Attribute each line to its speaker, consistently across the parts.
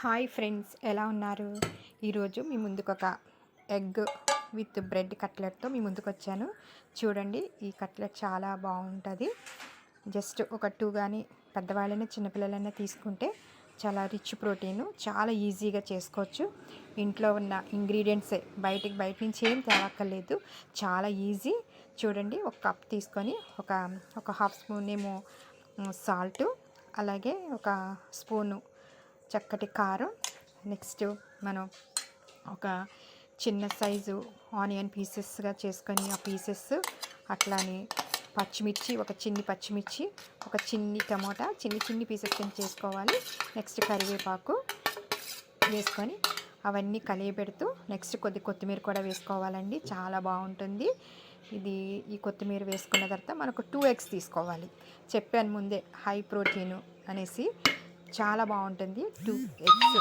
Speaker 1: Hi friends ఎలా ఉన్నారు? ఈరోజు మీ ముందుకు ఒక ఎగ్ విత్ బ్రెడ్ కట్లెట్తో మీ ముందుకు వచ్చాను చూడండి ఈ కట్లెట్ చాలా బాగుంటుంది. జస్ట్ ఒక టూ కానీ పెద్దవాళ్ళైనా చిన్నపిల్లలైనా తీసుకుంటే చాలా రిచ్ ప్రోటీన్ చాలా ఈజీగా చేసుకోవచ్చు. ఇంట్లో ఉన్న ఇంగ్రీడియంట్సే బయటికి బయట నుంచి ఏం తేవక్కర్లేదు. చాలా ఈజీ. చూడండి ఒక కప్ తీసుకొని ఒక ఒక హాఫ్ స్పూన్ ఏమో సాల్ట్ అలాగే ఒక స్పూను చక్కటి కారం. నెక్స్ట్ మనం ఒక చిన్న సైజు ఆనియన్ పీసెస్గా చేసుకొని ఆ పీసెస్ అట్లానే పచ్చిమిర్చి ఒక చిన్ని పచ్చిమిర్చి ఒక చిన్ని టమోటా చిన్ని చిన్ని పీసెస్ కింద చేసుకోవాలి. నెక్స్ట్ కరివేపాకు వేసుకొని అవన్నీ కలియబెడుతూ నెక్స్ట్ కొద్ది కొత్తిమీర కూడా వేసుకోవాలండి. చాలా బాగుంటుంది. ఇది ఈ కొత్తిమీర వేసుకున్న తర్వాత మనకు టూ ఎగ్స్ తీసుకోవాలి. చెప్పాను ముందే హై ప్రోటీన్ అనేసి చాలా బాగుంటుంది. Two eggs.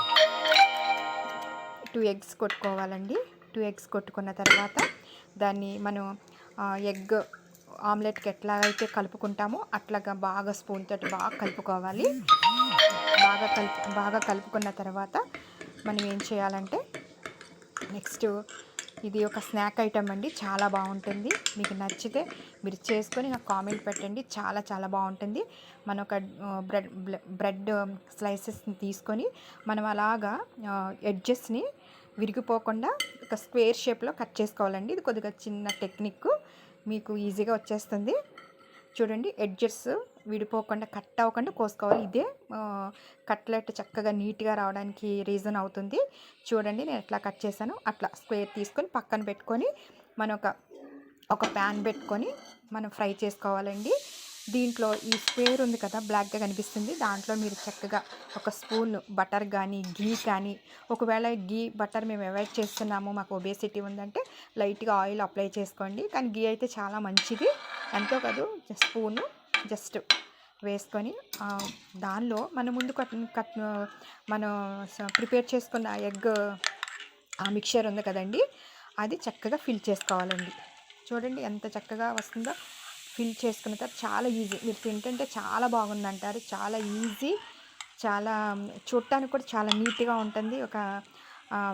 Speaker 1: టూ ఎగ్స్ కొట్టుకోవాలండి. టూ ఎగ్స్ కొట్టుకున్న తర్వాత దాన్ని మనం ఎగ్ ఆమ్లెట్కి ఎట్లాగైతే కలుపుకుంటామో అట్లాగా బాగా స్పూన్ తోటి బాగా కలుపుకోవాలి. బాగా కలుపు బాగా కలుపుకున్న తర్వాత మనం ఏం చేయాలంటే నెక్స్ట్ ఇది ఒక స్నాక్ ఐటమ్ అండి. చాలా బాగుంటుంది. మీకు నచ్చితే మీరు చేసుకొని నాకు కామెంట్ పెట్టండి. చాలా చాలా బాగుంటుంది. మన ఒక బ్రెడ్ బ్రెడ్ స్లైసెస్ని తీసుకొని మనం అలాగా ఎడ్జెస్ని విరిగిపోకుండా ఒక స్క్వేర్ షేప్లో కట్ చేసుకోవాలండి. ఇది కొద్దిగా చిన్న టెక్నిక్. మీకు ఈజీగా వచ్చేస్తుంది. చూడండి ఎడ్జెస్ విడిపోకుండా కట్ అవ్వకుండా కోసుకోవాలి. ఇదే కట్లెట్ చక్కగా నీట్గా రావడానికి రీజన్ అవుతుంది. చూడండి నేను ఎట్లా కట్ చేశాను అట్లా స్క్వేర్ తీసుకొని పక్కన పెట్టుకొని మనం ఒక ఒక ప్యాన్ పెట్టుకొని మనం ఫ్రై చేసుకోవాలండి. దీంట్లో ఈ స్క్వేర్ ఉంది కదా బ్లాక్గా కనిపిస్తుంది. దాంట్లో మీరు చక్కగా ఒక స్పూన్ బటర్ కానీ గీ కానీ ఒకవేళ గీ బటర్ మేము అవాయిడ్ చేస్తున్నాము మాకు ఒబేసిటీ ఉందంటే లైట్గా ఆయిల్ అప్లై చేసుకోండి. కానీ ఘీ అయితే చాలా మంచిది. ఎంతో కాదు స్పూను జస్ట్ వేసుకొని దానిలో మన ముందు కట్ కట్ మనం ప్రిపేర్ చేసుకున్న ఎగ్ ఆ మిక్చర్ ఉంది కదండి అది చక్కగా ఫిల్ చేసుకోవాలండి. చూడండి ఎంత చక్కగా వస్తుందో. ఫిల్ చేసుకున్న తర్వాత చాలా ఈజీ. మీరు తింటుంటే చాలా బాగుంది అంటారు చాలా ఈజీ. చాలా చూడటానికి కూడా చాలా నీట్గా ఉంటుంది. ఒక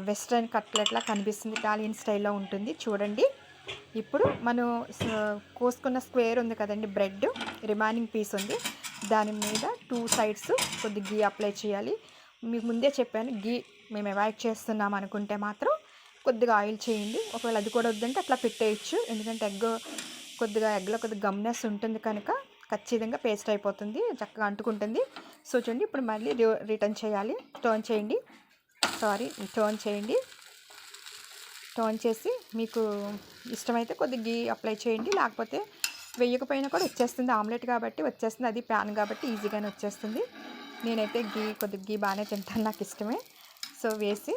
Speaker 1: వెస్ట్రన్ కట్లెట్లా కనిపిస్తుంది. ఇటాలియన్ స్టైల్లో ఉంటుంది. చూడండి. ఇప్పుడు మనం కోసుకున్న స్క్వేర్ ఉంది కదండి బ్రెడ్. రిమైనింగ్ పీస్ ఉంది. దాని మీద టూ సైడ్స్ కొద్ది గీ అప్లై చేయాలి. మీకు ముందే చెప్పాను గీ మేము అవాయిడ్ చేస్తున్నాం అనుకుంటే మాత్రం కొద్దిగా ఆయిల్ చేయండి. ఒకవేళ అది కూడా వద్దంటే అట్లా పెట్టేయచ్చు. ఎందుకంటే ఎగ్ కొద్దిగా ఎగ్లో కొద్దిగా గమ్నెస్ ఉంటుంది కనుక ఖచ్చితంగా పేస్ట్ అయిపోతుంది చక్కగా అంటుకుంటుంది. సో చూడండి ఇప్పుడు మళ్ళీ రిటర్న్ చేయాలి. టర్న్ చేయండి. సారీ టర్న్ చేయండి. టర్న్ చేసి మీకు ఇష్టమైతే కొద్దిగా గీ అప్లై చేయండి. లేకపోతే వెయ్యకపోయినా కూడా వచ్చేస్తుంది ఆమ్లెట్ కాబట్టి వచ్చేస్తుంది అది ప్యాన్ కాబట్టి ఈజీగానే వచ్చేస్తుంది. నేనైతే గీ కొద్దిగా గీ బాగానే తింటాను నాకు ఇష్టమే. సో వేసి